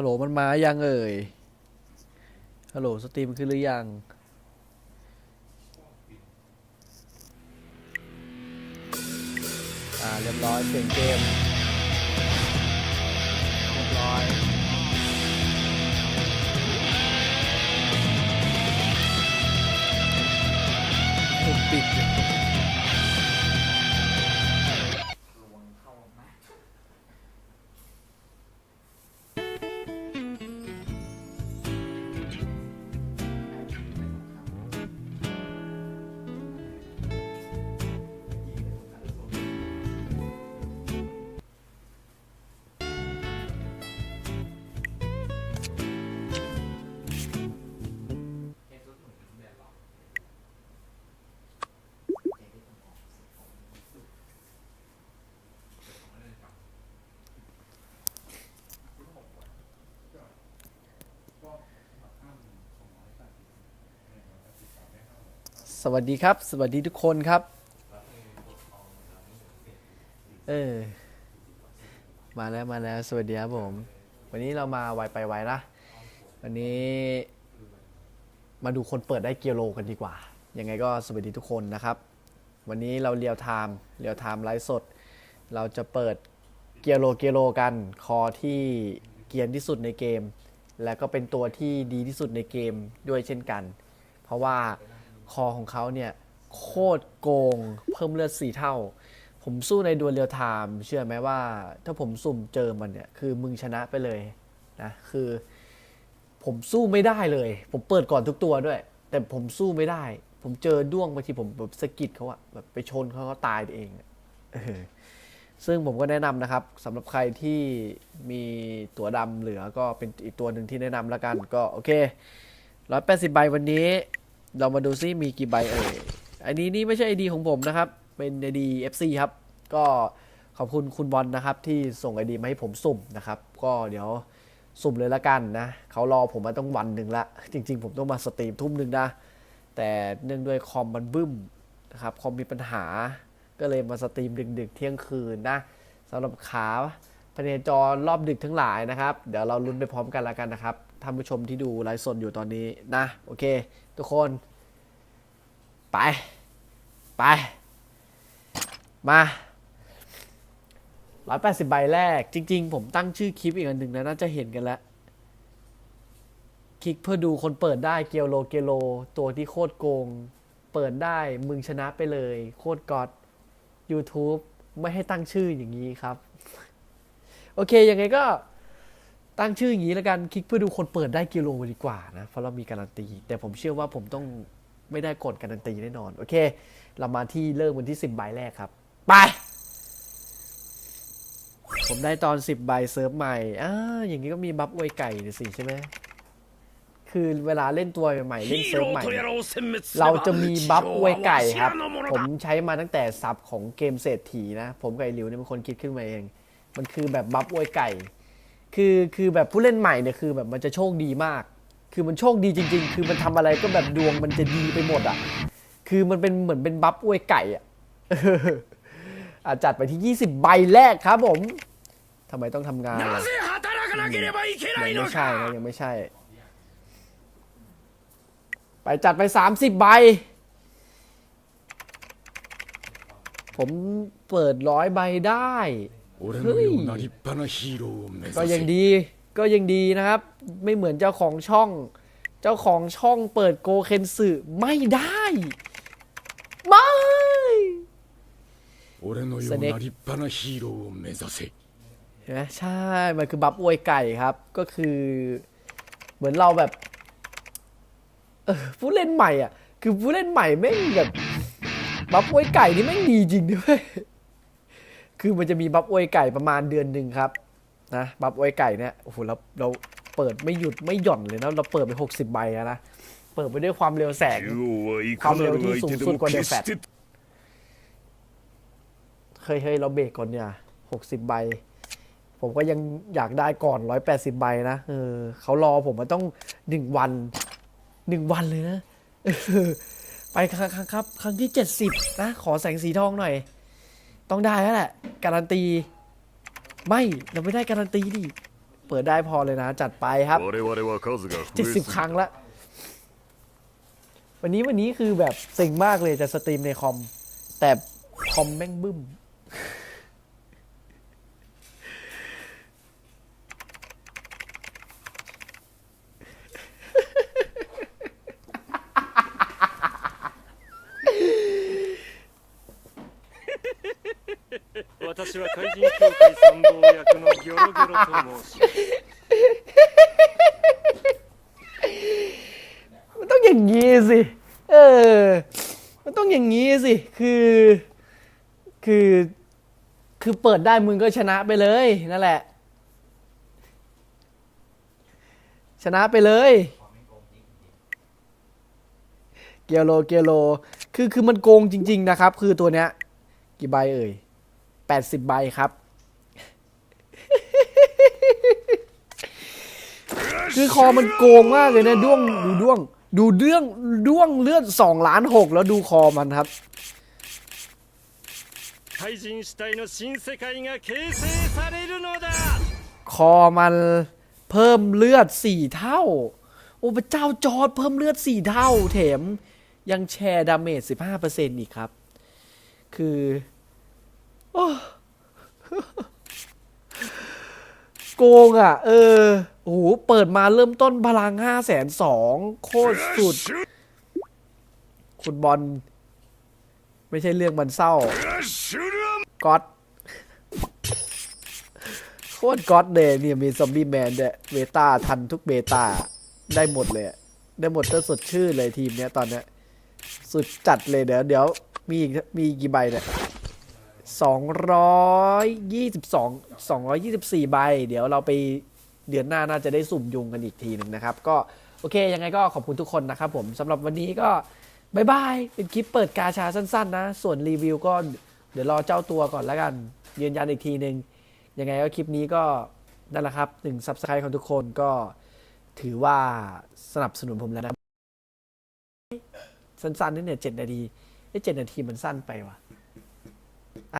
ฮัลโหลมันมายังเอ่ย ฮัลโหลสตรีมขึ้นหรือยัง อ่าเรียบร้อยเสียงเกม เรียบร้อย สวัสดีครับ สวัสดีทุกคนครับ เออ มาแล้วมาแล้ว สวัสดีครับผม วันนี้เรามาไวไปไวละวันนี้ มาดูคนเปิดได้เกียร์โลกันดีกว่า ยังไงก็สวัสดีทุกคนนะครับ วันนี้เราเรียวไทม์เรียวไทม์ไลฟ์สด เราจะเปิดเกียร์โลเกียร์โลกัน คอที่เกียนที่สุดในเกม และก็เป็นตัวที่ดีที่สุดในเกมด้วยเช่นกัน เพราะว่า คอของเขาเนี่ยโคตรโกงเพิ่มเลือดสี่เท่า ผมสู้ในดวลเรียลไทม์เชื่อไหมว่า ถ้าผมสุ่มเจอมันเนี่ยคือมึงชนะไปเลยนะคือ ผมสู้ไม่ได้เลย ผมเปิดก่อนทุกตัวด้วย แต่ผมสู้ไม่ได้ ผมเจอด้วงบางทีผมแบบสะกิดเขาอะแบบไปชนเขาเขาตายเองเออซึ่งผมก็แนะนำนะครับสำหรับใครที่มีตัวดำเหลือก็เป็นอีกตัวหนึ่งที่แนะนำแล้วกันก็โอเคร้อยแปดสิบใบวันนี้ เรามาดูซิมีกี่ใบเอ่ยอันนี้นี่ไม่ใช่ไอดีของผมนะครับ เป็นไอดี FC ครับ ก็ขอบคุณคุณบอลนะครับ ที่ส่งไอดีมาให้ผมสุ่มนะครับ ก็เดี๋ยวสุ่มเลยละกันนะเขารอผมมาต้องวันหนึ่งละ จริง ๆ ผมต้องมาสตรีมทุ่มหนึ่งนะ แต่เนื่องด้วยคอมมันบึ้มนะครับ คอมมีปัญหา ก็เลยมาสตรีมดึกๆเที่ยงคืนนะสำหรับขา พเนจรรอบดึกทั้งหลายนะครับ เดี๋ยวเราลุ้นไปพร้อมกันละกันนะครับท่านผู้ชมที่ดูไลฟ์สดอยู่ตอนนี้นะ โอเค ทุกคน ไป ไป มาร้อยแปดสิบใบแรก จริง ๆ ผมตั้งชื่อคลิปอีกอันหนึ่งนะ น่าจะเห็นกันแล้ว คลิกเพื่อดูคนเปิดได้เกียวโลเกียวโล ตัวที่โคตรโกง เปิดได้มึงชนะไปเลย โคตรกอด YouTube ไม่ให้ตั้งชื่ออย่างนี้ครับ โอเค ยังไงก็ตั้งชื่ออย่างนี้แล้วกันคลิกเพื่อดูคนเปิดได้กิโลดีกว่านะ เพราะเรามีการันตี แต่ผมเชื่อว่าผมต้องไม่ได้กดการันตีแน่นอน โอเค เรามาที่เริ่มวันที่ 10ใบแรกครับ ไป ผมได้ตอน 10ใบเซิร์ฟใหม่อ่าอย่างนี้ก็มีบัฟอวยไก่สิใช่ไหมคือเวลาเล่นตัวใหม่ๆเล่นเซิร์ฟใหม่ เราจะมีบัฟอวยไก่ครับ ผมใช้มาตั้งแต่ซับของเกมเศรษฐีนะ ผมกับไอหลิวเนี่ยเป็นคนคิดขึ้นมาเอง มันคือแบบบัฟอวยไก่ คือคือแบบผู้เล่นใหม่เนี่ยคือแบบมันจะโชคดีมาก คือมันโชคดีจริง ๆ คือมันทำอะไรก็แบบดวงมันจะดีไปหมดอะ คือมันเป็นเหมือนเป็นบัฟอวยไก่อะจัดไปที่ 20 ใบแรกครับผมทำไมต้องทำงานยังไม่ใช่ยังไม่ใช่ ไปจัดไป 30 ใบ ผมเปิดร้อยใบได้ 俺のような立派なヒーローを目 ก็ 指 ยัง せ ดีก็ยังดีนะครับ ไม่เหมือนเจ้าของช่อง เจ้าของช่องเปิดโกเคนสึไม่ได้ ไม่ 俺のような立派なヒーローを目指せ เห็นไหมใช่ มันคือบัฟอวยไก่ครับ ก็คือ เหมือนเราแบบเออผู้เล่นใหม่อ่ะ คือผู้เล่นใหม่แม่งแบบบัฟอวยไก่นี่แม่งดีจริงด้วย คือมันจะมีบับอวยไก่ประมาณเดือนหนึ่งครับนะบับอวยไก่เนี่ยโอ้โหเราเราเปิดไม่หยุดไม่หย่อนเลยนะเราเปิดไปหกสิบใบแล้วนะเปิดไปด้วยความเร็วแสงความเร็วที่สูงสุดกว่าเดฟแฟดเคยเฮ้ยเราเบรกก่อนเนี่ยหกสิบใบ ผมก็ยังอยากได้ก่อนร้อยแปดสิบใบนะเออเขารอผมมาต้องหนึ่งวันหนึ่งวันเลยนะไปครั้งครับ ครั้งที่เจ็ดสิบนะ ขอแสงสีทองหน่อย ต้องได้แล้วแหละ การันตี ไม่เราไม่ได้การันตีดิ เปิดได้พอเลยนะ จัดไปครับเจ็ดสิบครั้งละวันนี้วันนี้คือแบบสิ่งมากเลยจะสตรีมในคอม แต่คอมแม่งบึ้ม 私は怪人協会参謀役のギョロギョロと申します มันต้องอย่างนี้สิ เออ มันต้องอย่างนี้สิ คือ คือ คือเปิดได้มึงก็ชนะไปเลย นั่นแหละ ชนะไปเลย เกียวโล เกียวโล คือ คือมันโกงจริง ๆ นะครับ คือตัวเนี้ย กี่ใบเอ่ย แปดสิบใบครับคือคอมันโกงมากเลยนะด้วงดูด้วง ดูเรื่องด้วงเลือดสองล้านหกแล้วดูคอมันครับคอมันเพิ่มเลือดสี่เท่า โอ้พระเจ้าจอดเพิ่มเลือดสี่เท่า แถมยังแชร์ดาเมจสิบห้าเปอร์เซ็นต์อีกครับ คือ โกงอะ เออโอ้หเปิดมาเริ่มต้นพลังห้าแสนสองโคตรสุด คุณบอล ไม่ใช่เรื่องมันเศร้าก็อตโคตรก็อตเลยเนี่ยมีซอมบี้แมนเดะเบตาทันทุกเบตาได้หมดเลย ได้หมดเตอร์สดชื่อเลยทีมเนี้ยตอนเนี้ย สุดจัดเลยเดี๋ยวเดี๋ยวมีมีกี่ใบเนี่ย สองร้อยยี่สิบสองสองร้อยยี่สิบสี่ใบ เดี๋ยวเราไปเดือนหน้าน่าจะได้สุ่มยุงกันอีกทีหนึ่งนะครับ ก็โอเค ยังไงก็ขอบคุณทุกคนนะครับผมสำหรับวันนี้ก็บายบาย เป็นคลิปเปิดกาชาสั้นๆนะ ส่วนรีวิวก็เดี๋ยวรอเจ้าตัวก่อนแล้วกัน ยืนยันอีกทีหนึ่งยังไงก็คลิปนี้ก็นั่นแหละครับหนึ่งซับสไครต์ของทุกคนก็ถือว่าสนับสนุนผมแล้วนะ สั้นๆนี่เนี่ยเจ็ดนาทีไอ้เจ็ดนาทีมันสั้นไปว่ะ